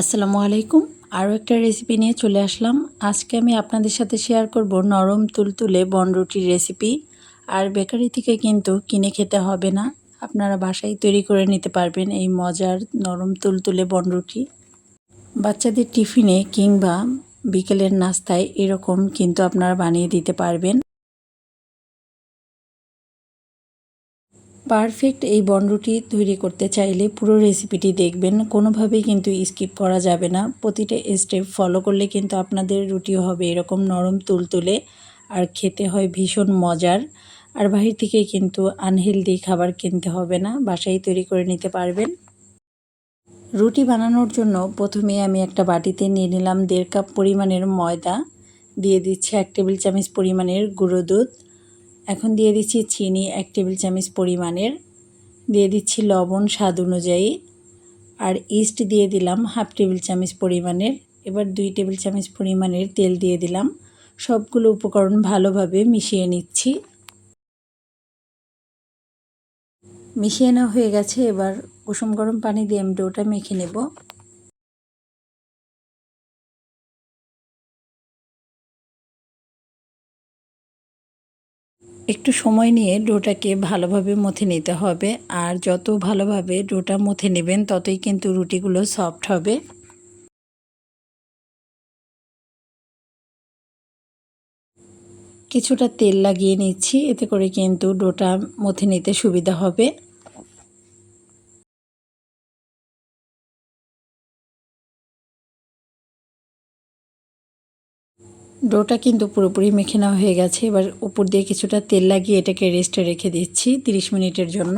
আসসালামু আলাইকুম। আরও একটা রেসিপি নিয়ে চলে আসলাম। আজকে আমি আপনাদের সাথে শেয়ার করব নরম তুলতুলে বনরুটির রেসিপি আর বেকারি থেকে কিন্তু কিনে খেতে হবে না। আপনারা বাসায় তৈরি করে নিতে পারবেন এই মজার নরম তুলতুলে বনরুটি বাচ্চাদের টিফিনে কিংবা বিকেলের নাস্তায় এরকম কিন্তু আপনারা বানিয়ে দিতে পারবেন। পারফেক্ট এই বনরুটি তৈরি করতে চাইলে পুরো রেসিপিটি দেখবেন। কোনোভাবেই কিন্তু স্কিপ করা যাবে না। প্রতিটা স্টেপ ফলো করলে কিন্তু আপনাদের রুটি হবে এরকম নরম তুলতুলে আর খেতে হয় ভীষণ মজার। আর বাহির থেকে কিন্তু আনহেলদি খাবার কিনতে হবে না, বাসায় তৈরি করে নিতে পারবেন। রুটি বানানোর জন্য প্রথমে আমি একটা বাটিতে নিয়ে নিলাম দেড় কাপ পরিমাণের ময়দা। দিয়ে দিচ্ছি এক টেবিল চামচ পরিমাণের গুঁড়ো দুধ। এখন দিয়ে দিচ্ছি চিনি এক টেবিল চামচ পরিমাণের। দিয়ে দিচ্ছি লবণ স্বাদ অনুযায়ী। আর ইস্ট দিয়ে দিলাম হাফ টেবিল চামচ পরিমাণের। এবার দুই টেবিল চামচ পরিমাণের তেল দিয়ে দিলাম। সবগুলো উপকরণ ভালোভাবে মিশিয়ে নিচ্ছি। মিশিয়ে নেওয়া হয়ে গেছে, এবার কুসুম গরম পানি দিয়ে আমি ডোটা মেখে নেব। একটু সময় নিয়ে ডোটাকে ভালোভাবে মথে নিতে হবে। আর যত ভালোভাবে ডোটা মথে নেবেন, ততই কিন্তু রুটিগুলো সফট হবে। কিছুটা তেল লাগিয়ে নিচ্ছি, এতে করে কিন্তু ডোটা মথে নিতে সুবিধা হবে। ডোটা কিন্তু পুরোপুরি মেখে নেওয়া হয়ে গেছে। এবার উপর দিয়ে কিছুটা তেল লাগিয়ে এটাকে রেস্টে রেখে দিচ্ছি 30 মিনিটের জন্য।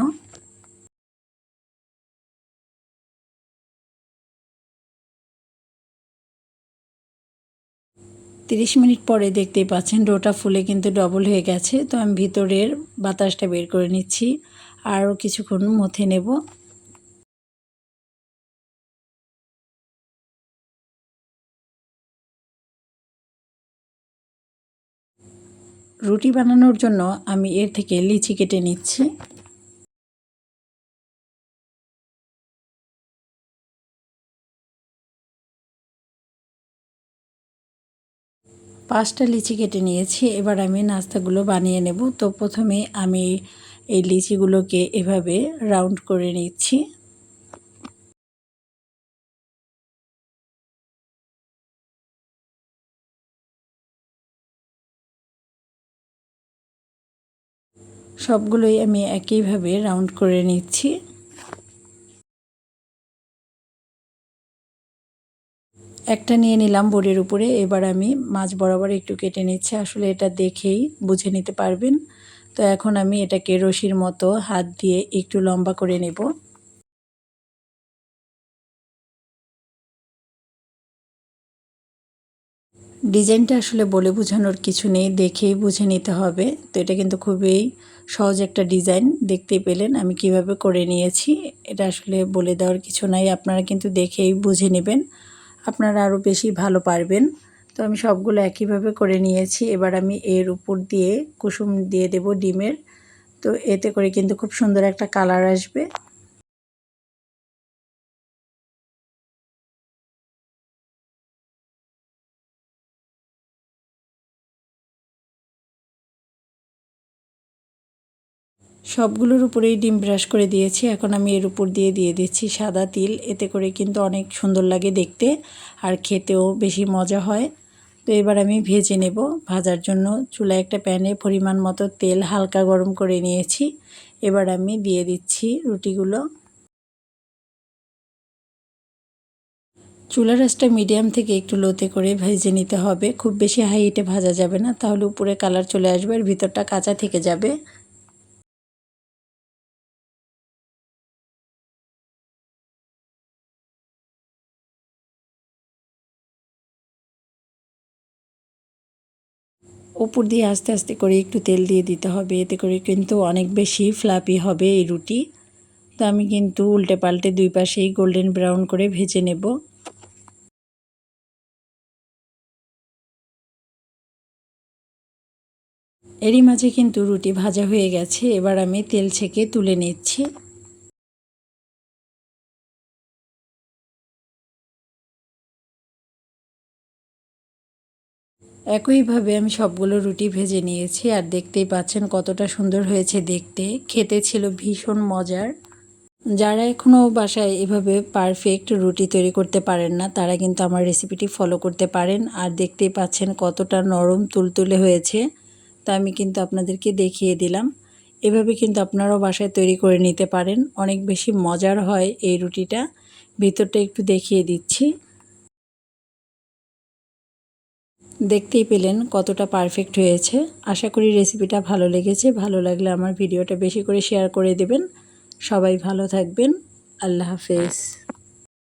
তিরিশ মিনিট পরে দেখতেই পাচ্ছেন ডোটা ফুলে কিন্তু ডবল হয়ে গেছে। তো আমি ভিতরের বাতাসটা বের করে নিচ্ছি। আরও কিছুক্ষণ মথে নেব। রুটি বানানোর জন্য আমি এর থেকে লিচি কেটে নিচ্ছি। পাঁচটা লিচি কেটে নিয়েছি, এবার আমি নাস্তাগুলো বানিয়ে নেব। তো প্রথমে আমি এই লিচিগুলোকে এভাবে রাউন্ড করে নিচ্ছি। সবগুলোই আমি একইভাবে রাউন্ড করে নিচ্ছি। একটা নিয়ে নিলাম বোর্ডের উপরে, এবার আমি মাছ বরাবর একটু কেটে নিচ্ছি। আসলে এটা দেখেই বুঝে নিতে পারবেন। তো এখন আমি এটাকে রশির মতো হাত দিয়ে একটু লম্বা করে নেব। ডিজাইনটা আসলে বলে বোঝানোর কিছু নেই, দেখেই বুঝে নিতে হবে। তো এটা কিন্তু খুবই সহজ একটা ডিজাইন দেখতে পেলেন, আমি কীভাবে করে নিয়েছি, এটা আসলে বলে দেওয়ার কিছু নাই, আপনারা কিন্তু দেখেই বুঝে নেবেন, আপনারা আরও বেশি ভালো পারবেন। তো আমি সবগুলো একইভাবে করে নিয়েছি, এবার আমি এর উপর দিয়ে কুসুম দিয়ে দেব ডিমের, তো এতে করে কিন্তু খুব সুন্দর একটা কালার আসবে। সবগুলোর উপরেই ডিম ব্রাশ করে দিয়েছি। এখন আমি এর উপর দিয়ে দিয়ে দিচ্ছি সাদা তিল। এতে করে কিন্তু অনেক সুন্দর লাগে দেখতে আর খেতেও বেশি মজা হয়। তো এবার আমি ভেজে নেব। ভাজার জন্য চুলায় একটা প্যানে পরিমাণ মতো তেল হালকা গরম করে নিয়েছি। এবার আমি দিয়ে দিচ্ছি রুটিগুলো। চুলা রাসটা মিডিয়াম থেকে একটু লোতে করে ভেজে নিতে হবে। খুব বেশি হাই হিটে ভাজা যাবে না। তাহলে উপরে কালার চলে আসবে আর ভিতরটা কাঁচা থেকে যাবে। উপর দিয়ে আস্তে আস্তে করে একটু তেল দিয়ে দিতে হবে। এতে করে কিন্তু অনেক বেশি ফ্লাপি হবে এই রুটি। তো আমি কিন্তু উল্টে পাল্টে দুই পাশেই গোল্ডেন ব্রাউন করে ভেজে নেব। এরই মাঝে কিন্তু রুটি ভাজা হয়ে গেছে। এবার আমি তেল ছেঁকে তুলে নিচ্ছি। একইভাবে আমি সবগুলো রুটি ভেজে নিয়েছি আর দেখতেই পাচ্ছেন কতটা সুন্দর হয়েছে দেখতে। খেতে ছিল ভীষণ মজার। যারা এখনও বাসায় এভাবে পারফেক্ট রুটি তৈরি করতে পারেন না, তারা কিন্তু আমার রেসিপিটি ফলো করতে পারেন আর দেখতেই পাচ্ছেন কতটা নরম তুলতুলে হয়েছে। তা আমি কিন্তু আপনাদেরকে দেখিয়ে দিলাম। এভাবে কিন্তু আপনারাও বাসায় তৈরি করে নিতে পারেন। অনেক বেশি মজার হয় এই রুটিটা। ভিতরটা একটু দেখিয়ে দিচ্ছি। দেখতেই পেলেন কতটা পারফেক্ট হয়েছে। আশা করি রেসিপিটা ভালো লেগেছে। ভালো লাগলে আমার ভিডিওটা বেশি করে শেয়ার করে দেবেন। সবাই ভালো থাকবেন। আল্লাহ হাফেজ।